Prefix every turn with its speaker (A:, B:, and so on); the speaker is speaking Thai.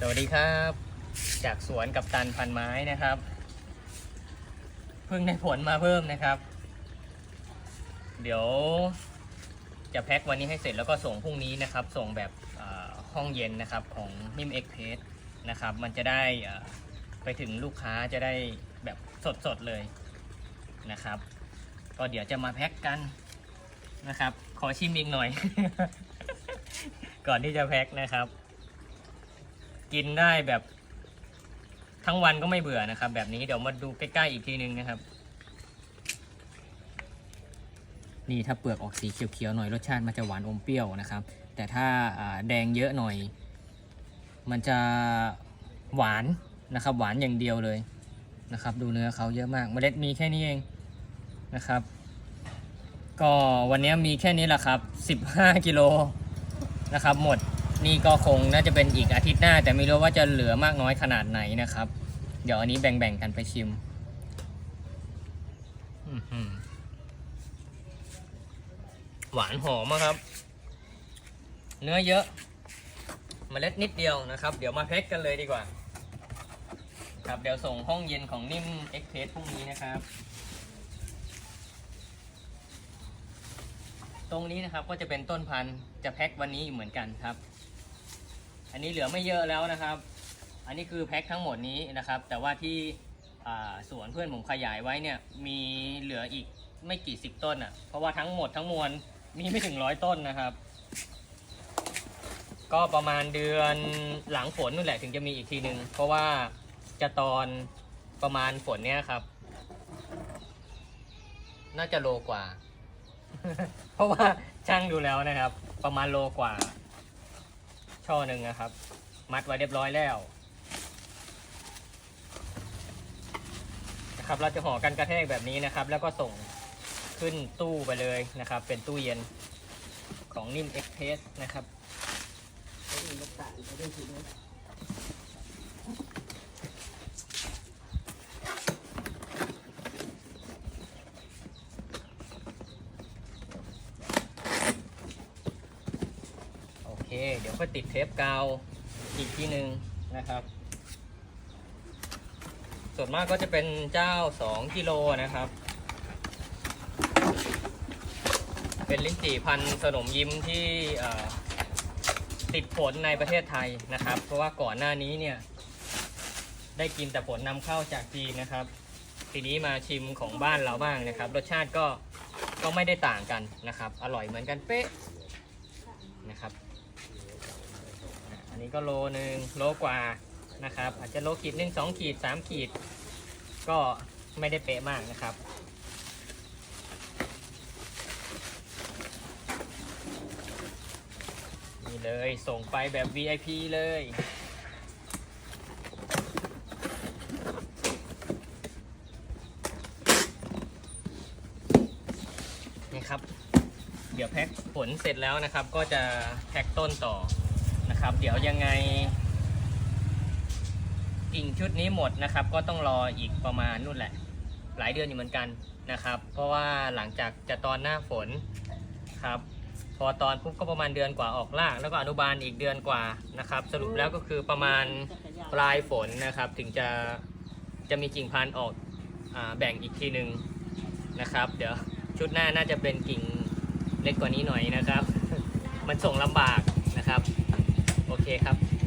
A: สวัสดีครับ จากสวนกับตันพันไม้นะครับ เพิ่งได้ผลมาเพิ่มนะครับ เดี๋ยวจะแพ็ควันนี้ให้เสร็จแล้วก็ส่งพรุ่งนี้นะครับ ส่งแบบห้องเย็นนะครับของนิ่มเอ็กเพสนะครับ มันจะได้ไปถึงลูกค้าจะได้แบบสดๆเลยนะครับ ก็เดี๋ยวจะมาแพ็คกันนะครับ ขอชิมอีกหน่อย ก่อนที่จะแพ็คนะครับ กินได้แบบทั้งวันก็ไม่เบื่อนะครับ แบบนี้เดี๋ยวมาดูใกล้ๆอีกทีนึงนะครับ นี่ถ้าเปลือกออกสีเขียวๆหน่อยรสชาติมันจะหวานอมเปรี้ยวนะครับ แต่ถ้าแดงเยอะหน่อย มันจะหวานนะครับ หวานอย่างเดียวเลยนะครับ ดูเนื้อเขาเยอะมาก เมล็ดมีแค่นี้เองนะครับ ก็วันนี้มีแค่นี้แหละครับ 15 กิโลนะครับหมด นี่ก็คงน่าจะเป็นอีกอาทิตย์หน้า แต่ไม่รู้ว่าจะเหลือมากน้อยขนาดไหนนะครับ เดี๋ยวอันนี้แบ่งๆกันไปชิมหวานหอมครับ เนื้อเยอะมเมล็ดนิดเดียวนะครับ เดี๋ยวมาแพ็คกันเลยดีกว่า ครับเดี๋ยวส่งห้องเย็นของนิ่มเอ็กเพสพรุ่งนี้นะครับ ตรงนี้นะครับก็จะเป็นต้นพันธุ์จะแพ็ควันนี้เหมือนกันครับ อันนี้เหลือไม่เยอะแล้วนะครับ อันนี้คือแพ็คทั้งหมดนี้นะครับ แต่ว่าที่สวนเพื่อนผมขยายไว้เนี่ยมีเหลืออีกไม่กี่สิบต้นอะ เพราะว่าทั้งหมดทั้งมวลมีไม่ถึงร้อยต้นนะครับ ก็ประมาณเดือนหลังฝนนู่นแหละถึงจะมีอีกทีหนึ่งเพราะว่าจะตอนประมาณฝนเนี่ยครับ น่าจะโลกว่า เพราะว่าช่างดูแล้วนะครับ ประมาณโลกว่า ช่อหนึ่งนะครับ มัดไว้เรียบร้อยแล้วนะครับเราจะห่อกันกระแทกแบบนี้นะครับ แล้วก็ส่งขึ้นตู้ไปเลยนะครับ เป็นตู้เย็นของนิ่มเอ็กเพสนะครับ เค เดี๋ยวก็ติดเทปกาวอีกทีหนึ่งนะครับ ส่วนมากก็จะเป็นเจ้า 2 กิโลนะครับ เป็นลิ้นจี่พันธ์สนมยิ้มที่ติดผลในประเทศไทยนะครับ เพราะว่าก่อนหน้านี้เนี่ย ได้กินแต่ผลนำเข้าจากจีนนะครับ ทีนี้มาชิมของบ้านเราบ้างนะครับ รสชาติก็ก็ไม่ได้ต่างกันนะครับ อร่อยเหมือนกันเป๊ะนะครับ นนี้ก็โลหนึ่งโลกว่านะครับ อาจจะโลขีดหนึ่งสองขีดสามขีด ก็ไม่ได้เป๊ะมากนะครับ นี่เลยส่งไปแบบ VIP เลยนี่ครับ เดี๋ยวแพ็คผลเสร็จแล้วนะครับ ก็จะแพ็คต้นต่อ นะครับ เดี๋ยวยังไงกิ่งชุดนี้หมดนะครับ ก็ต้องรออีกประมาณนู่นแหละ หลายเดือนอยู่เหมือนกันนะครับ เพราะว่าหลังจากจะตอนหน้าฝนครับ พอตอนปุ๊บก็ประมาณเดือนกว่าออกรากแล้วก็อนุบาลอีกเดือนกว่านะครับ สรุปแล้วก็คือประมาณปลายฝนนะครับ ถึงจะจะมีกิ่งพันธุ์ออกอแบ่งอีกทีหนึ่งนะครับ เดี๋ยวชุดหน้าน่าจะเป็นกิ่งเล็กกว่านี้หน่อยนะครับ มันส่งลำบากนะครับ โอเคครับ